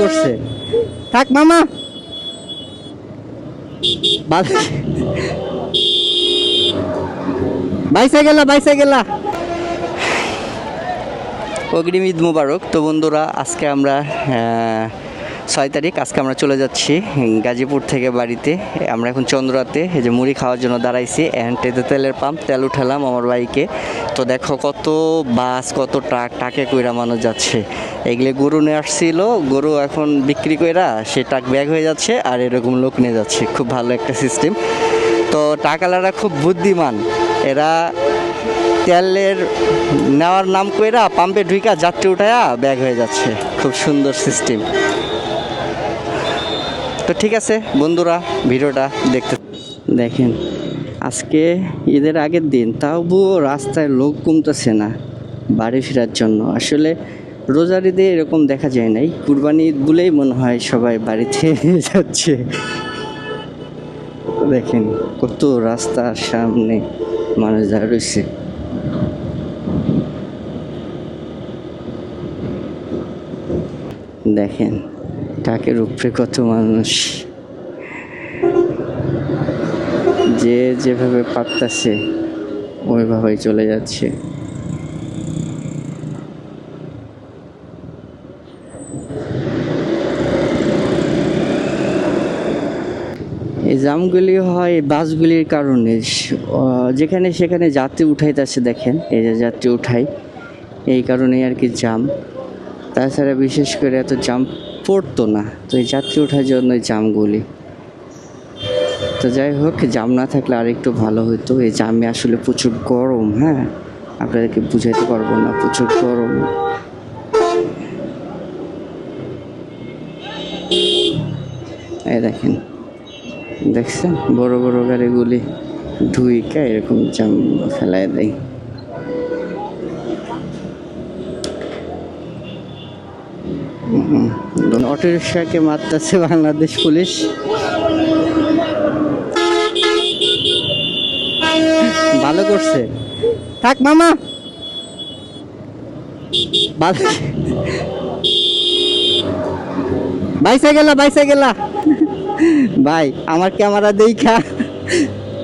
করছে। থাক মামা। গেলা গেলা অগ্রিম ঈদ মুবারক। তো বন্ধুরা আজকে আমরা ছয় তারিখ, আজকে আমরা চলে যাচ্ছি গাজীপুর থেকে বাড়িতে। আমরা এখন চন্দ্রাতে, এই যে মুড়ি খাওয়ার জন্য দাঁড়াইছি। অ্যান্ড এতে তেলের পাম্প, তেল উঠালাম আমার বাইকে তো দেখো কত বাস, কত ট্রাক টাকে কইরা মানুষ যাচ্ছে। এগুলো গরু নিয়ে আসছিল, গরু এখন বিক্রি কইরা সে ট্রাক ব্যাগ হয়ে যাচ্ছে আর এরকম লোক নিয়ে যাচ্ছে। খুব ভালো একটা সিস্টেম তো টাকালারা খুব বুদ্ধিমান। এরা তেলের নেওয়ার নাম কইরা পাম্পে ঢুইকা যাত্রী উঠায়া ব্যাগ হয়ে যাচ্ছে। খুব সুন্দর সিস্টেম তো ঠিক আছে, বন্ধুরা, ভিডিওটা দেখতে দেখেন, আজকে ঈদের আগের দিন তবুও রাস্তায় লোক কমতেছে না বাড়ি ফেরার জন্য। আসলে রোজার ঈদে এরকম দেখা যায় নাই, কুরবানি ঈদ বলেই মনে হয় সবাই বাড়িতে যাচ্ছে। দেখেন, কত রাস্তার সামনে মানুষ দাঁড়িয়ে রয়েছে। দেখেন টাকের উপরে কত মানুষ। যে যেভাবে পারতাছে, ওইভাবেই চলে যাচ্ছে। এই জামগুলি হয় বাসগুলির কারণে। যেখানে সেখানে যাত্রী উঠাইতেছে দেখেন, এই যে যাত্রী উঠাই, এই কারণেই আর কি জাম। তাছাড়া বিশেষ করে এত জাম পড়তো না। তো এই যাত্রী ওঠার জন্য জামগুলি। তো যাই হোক, জাম না থাকলে আর একটু ভালো হতো। এই জামে আসলে প্রচুর গরম হ্যাঁ? আপনাদেরকে বুঝাইতে পারব না, প্রচুর গরম। এই দেখেন, দেখছেন? বড় বড় গাড়িগুলি ঢুইকা এরকম জাম ফেলায় দেয়। অটো রিক্সাকে মারতেছে বাংলাদেশ পুলিশ। ভালো করছে। থাক মামা। বাইসে গেলা বাইসে গেলা। ভাই, আমার ক্যামেরা দেখা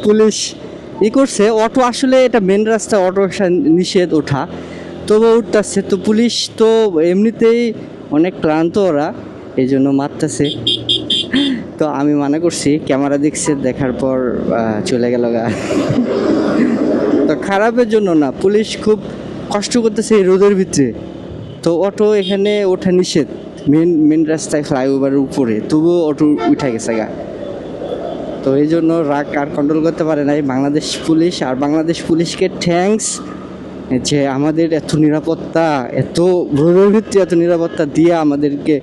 পুলিশ ই করছে। অটো আসলে এটা মেন রাস্তা অটো নিষেধ ওঠা। তবু উঠতেছে। তো পুলিশ তো এমনিতেই অনেক ক্লান্ত ওরা এই জন্য মারতেছে। তো আমি মনে করছি, ক্যামেরা দেখছে, দেখার পর চলে গেল গা। তো খারাপের জন্য না, পুলিশ খুব কষ্ট করতেছে এই রোদের ভিতরে। তো অটো এখানে ওঠা নিষেধ মেন মেন রাস্তায় ফ্লাইওভারের উপরে, তবুও অটো উঠে গেছে গা। তো এই জন্য রাগ আর কন্ট্রোল করতে পারে নাই, বাংলাদেশ পুলিশ আর বাংলাদেশ পুলিশকে থ্যাঙ্কস যে আমাদের এত নিরাপত্তা, এত রোদের এত নিরাপত্তা দিয়ে আমাদেরকে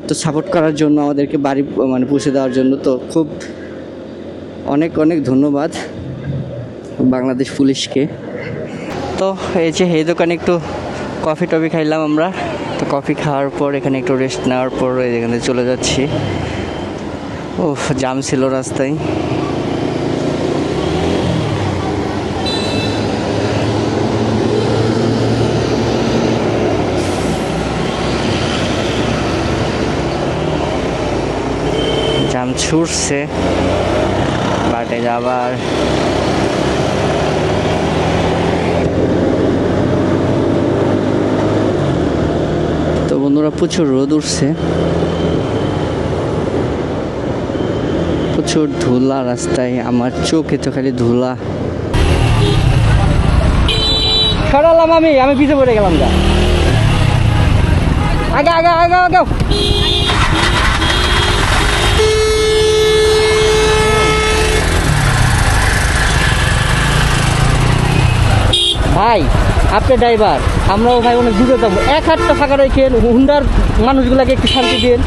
এত সাপোর্ট করার জন্য আমাদেরকে বাড়ি মানে পৌঁছে দেওয়ার জন্য তো খুব অনেক অনেক ধন্যবাদ বাংলাদেশ পুলিশকে। তো এই যে এই দোকানে একটু কফি টফি খাইলাম আমরা। তো কফি খাওয়ার পর এখানে একটু রেস্ট নেওয়ার পর এখানে চলে যাচ্ছি। ও জাম ছিল রাস্তায় জাম ছুটছে, বাটে যাবার। তো বন্ধুরা, প্রচুর রোদ উঠছে। প্রচুর ধুলা রাস্তায়, আমার চোখে তো খালি ধুলা। সরালাম আমি আমি পিছিয়ে পড়ে গেলাম যা আগে আগে আগে আগে। ভাই, আপনি ড্রাইভার আমরাও ভাই অনেক দূরে যাব। এক হাতটা ফাঁকা রেখেন, হুন্ডার মানুষগুলোকে একটু শান্তি দিন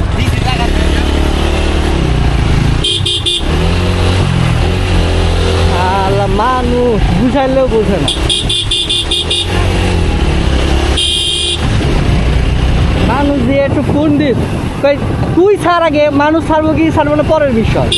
মানুষ বুঝাইলেও বোঝে না। মানুষ দিয়ে একটু ফোন দিস তুই ছাড় আগে, মানুষ ছাড়বো কি ছাড়বো না, পরের বিষয়।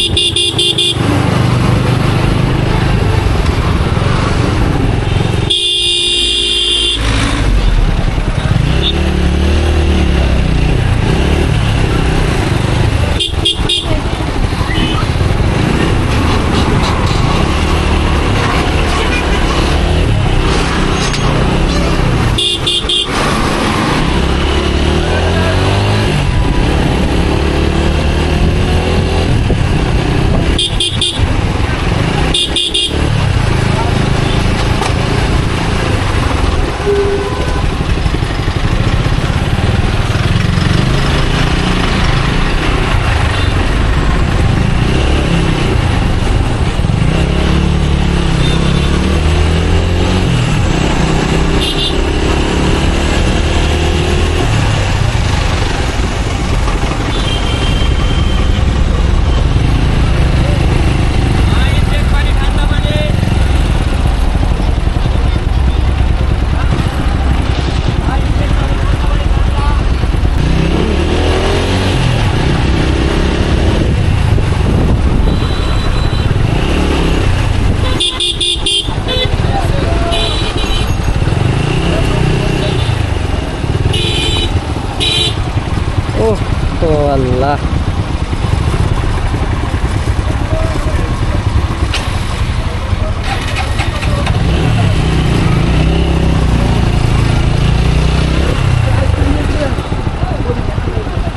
আল্লাহ।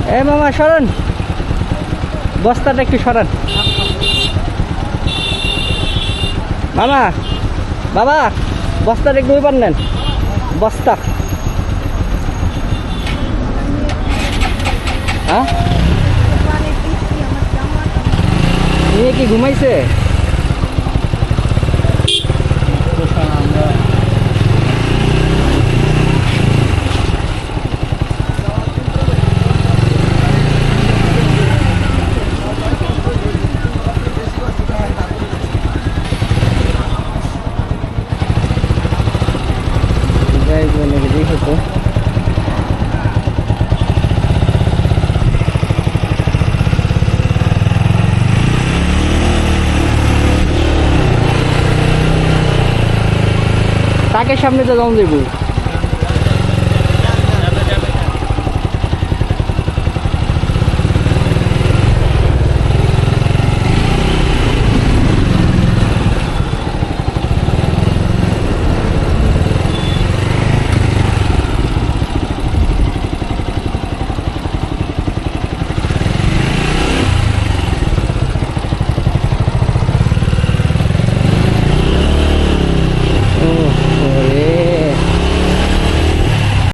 এ মামা সরান। বস্তাটা একটু সরান। মামা বাবা বস্তাটা একটু নেন। বস্তা। হ্যাঁ? কি ঘুমাইছে যাই বলে দেখো তো তাকে সামনে তো দম দেবো।